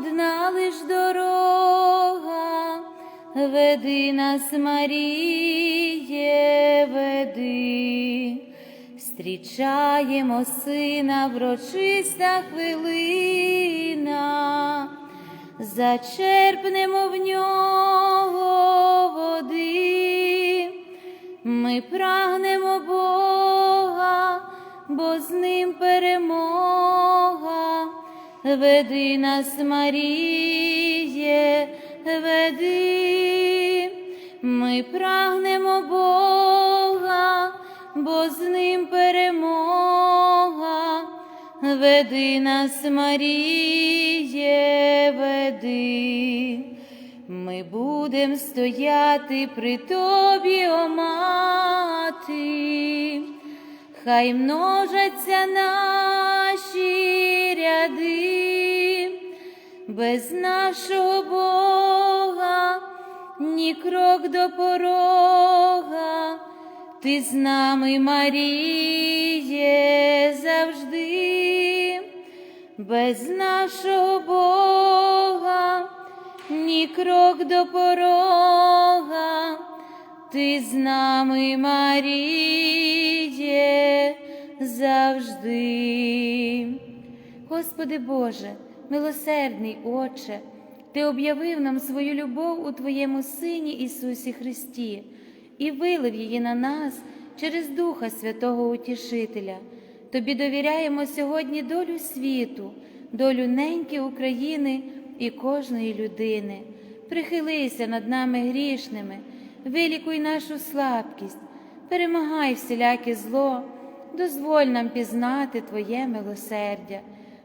одна лиш дорога, веди нас, Маріє, веди. Зустрічаємо сина врочиста хвилина, зачерпнемо в нього води, ми прагнемо Бога, бо з ним перемога. Веди нас, Маріє, веди, ми прагнемо Бога, бо з ним перемога. Веди нас, Маріє, веди, ми будем стояти при тобі, о мати, хай множаться наші ряди, без нашого Бога, ні крок до порога, ти з нами, Маріє, завжди, без нашого Бога, ні крок до порога, ти з нами, Маріє, завжди. Господи Боже, милосердний Отче, Ти об'явив нам свою любов у Твоєму Сині Ісусі Христі і вилив її на нас через Духа Святого Утішителя. Тобі довіряємо сьогодні долю світу, долю неньки України і кожної людини. Прихилися над нами грішними, вилікуй нашу слабкість, перемагай всіляке зло, дозволь нам пізнати Твоє милосердя,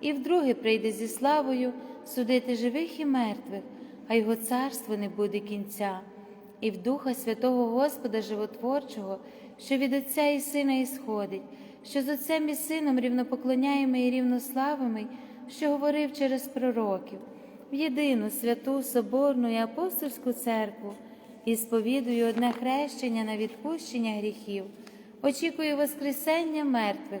і вдруге прийде зі славою судити живих і мертвих, а його царство не буде кінця. І в Духа Святого Господа Животворчого, що від Отця і Сина ісходить, що з Отцем і Сином рівнопоклоняємо і рівнославими, що говорив через пророків, в єдину святу Соборну і апостольську церкву, і сповідую одне хрещення на відпущення гріхів, очікую Воскресення мертвих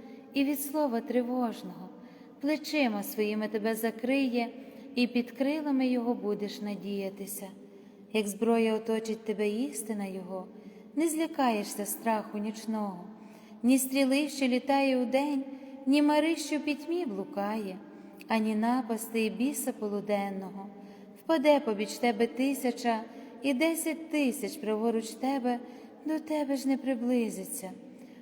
і від слова тривожного, плечима своїми тебе закриє, і під крилами Його будеш надіятися. Як зброя оточить тебе істина Його, не злякаєшся страху нічного, ні стріли, що літає удень, ні мари, що пітьмі блукає, ані напасти і біса полуденного. Впаде побіч тебе тисяча і десять тисяч праворуч тебе, до тебе ж не приблизиться.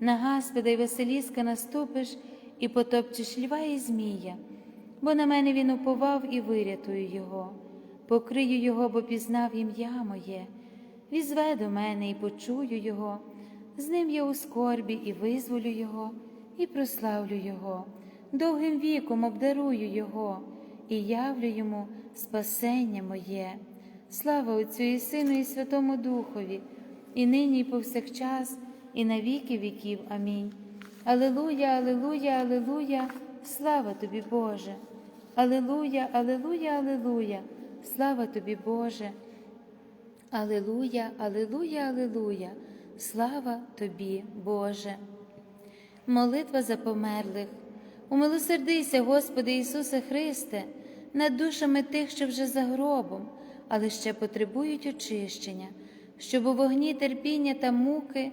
На Гаспода й Василіска наступиш і потопчеш льва і змія, бо на мене він уповав і вирятую його, покрию його, бо пізнав ім'я моє, візве до мене і почую його, з ним я у скорбі і визволю його, і прославлю Його, довгим віком обдарую Його і явлю йому спасення моє. Слава Отцю і Сину, і Святому Духові, і нині, і повсякчас і на віки віків. Амінь. Алилуя, Алилуя, Алилуя, слава тобі, Боже. Алилуя, Алилуя, Алилуя, слава тобі, Боже. Алилуя, Алилуя, Алилуя, слава тобі, Боже. Молитва за померлих. Умилосердися, Господи Ісусе Христе, над душами тих, що вже за гробом, але ще потребують очищення, щоб у вогні терпіння та муки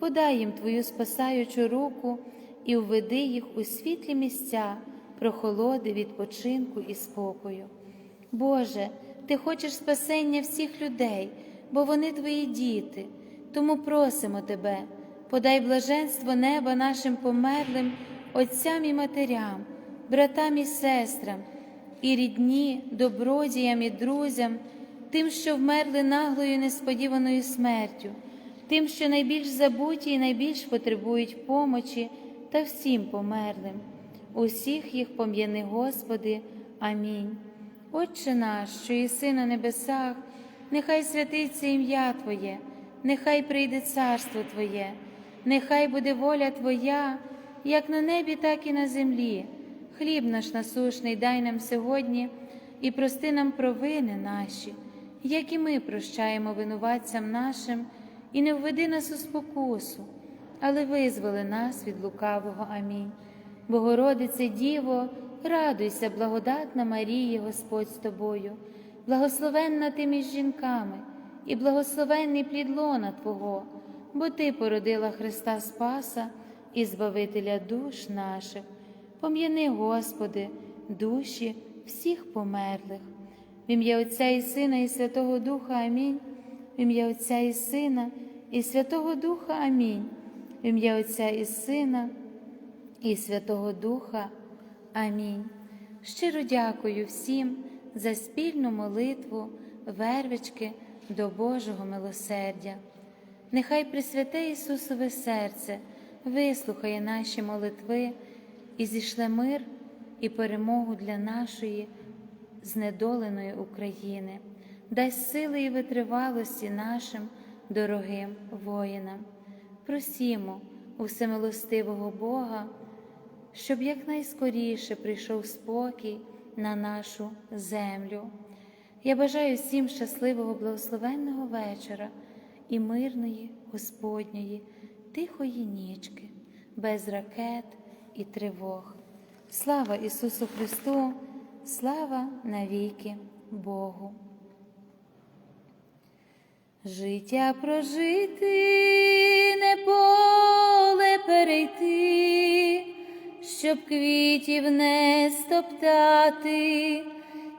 подай їм Твою спасаючу руку і введи їх у світлі місця, прохолоди, відпочинку і спокою. Боже, Ти хочеш спасення всіх людей, бо вони Твої діти, тому просимо Тебе, подай блаженство неба нашим померлим, отцям і матерям, братам і сестрам, і рідні, добродіям і друзям, тим, що вмерли наглою несподіваною смертю, тим, що найбільш забуті і найбільш потребують помочі, та всім померлим. Усіх їх пом'яни, Господи. Амінь. Отче наш, що єси на небесах, нехай святиться ім'я Твоє, нехай прийде царство Твоє, нехай буде воля Твоя, як на небі, так і на землі. Хліб наш насушний дай нам сьогодні і прости нам провини наші, як і ми прощаємо винуватцям нашим, і не введи нас у спокусу, але визволи нас від лукавого. Амінь. Богородице Діво, радуйся, благодатна Марії, Господь з тобою, благословенна ти між жінками, і благословенний плід лона Твого, бо Ти породила Христа Спаса і Збавителя душ наших. Пом'яни, Господи, душі всіх померлих. В ім'я Отця і Сина, і Святого Духа Амінь. Ім'я Отця і Сина, і Святого Духа Амінь. В ім'я Отця і Сина, і Святого Духа. Амінь. Щиро дякую всім за спільну молитву, вервички до Божого милосердя. Нехай Пресвяте Ісусове серце вислухає наші молитви і зійшле мир і перемогу для нашої знедоленої України, дасть сили і витривалості нашим дорогим воїнам. Просімо у всемилостивого Бога, щоб якнайскоріше прийшов спокій на нашу землю. Я бажаю всім щасливого, благословенного вечора і мирної Господньої, тихої нічки, без ракет і тривог. Слава Ісусу Христу, слава навіки Богу. Життя прожити, не поле перейти, щоб квітів не стоптати,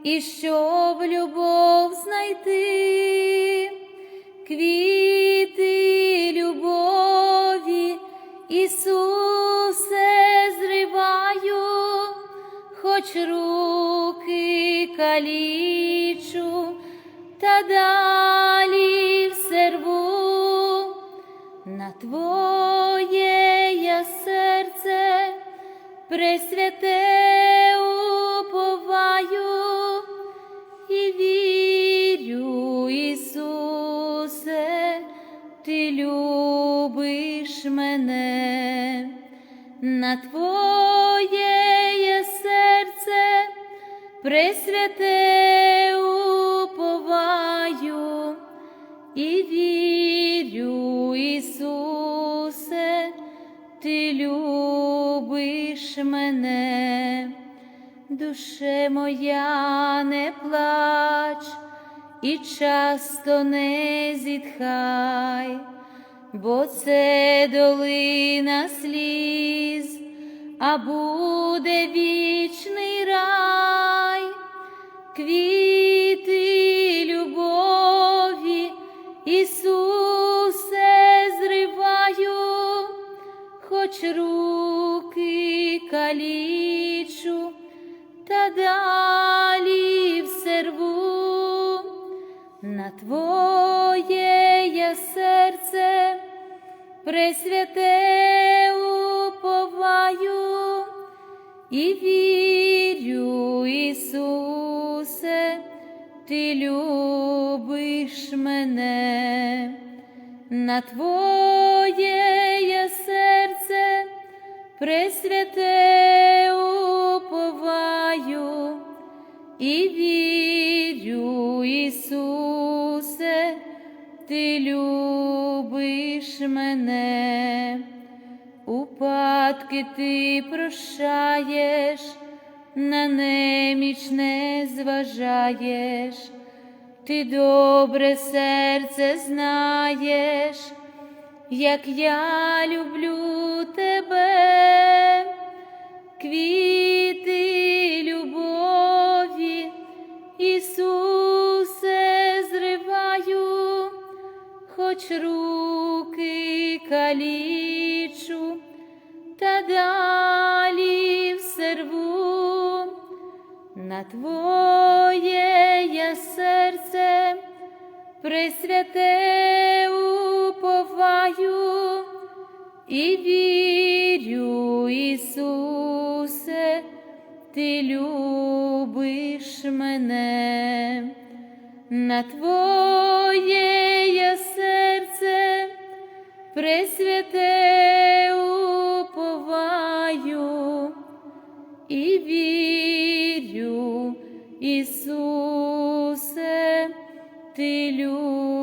і щоб любов знайти, квіти любові, Ісусе, зриваю, хоч руки калічу, та далі Твоє я серце, пресвяте уповаю і вірю, Ісусе, Ти любиш мене, на Твоє я серце, пресвяте уповаю і вірю, Ісусе, Ти любиш мене, душе моя не плач і часто не зітхай, бо це долина сліз, а буде вічний рай, квіти хоч руки калічу, та далі все рву. На Твоє я серце, пресвяте уповаю і вірю, Ісусе, Ти любиш мене, на Твоє пресвяте уповаю і вірю, Ісусе, Ти любиш мене, упадки ти прощаєш, на неміч не зважаєш, ти добре серце знаєш, як я люблю тебе, квіти любові, Ісусе, зриваю, хоч руки калічу, та далі все рву. На Твоє я серце, Пресвяте і вірю, Ісусе, Ти любиш мене, на Твоє я серце, Пресвяте уповаю. І вірю, Ісусе, Ти любиш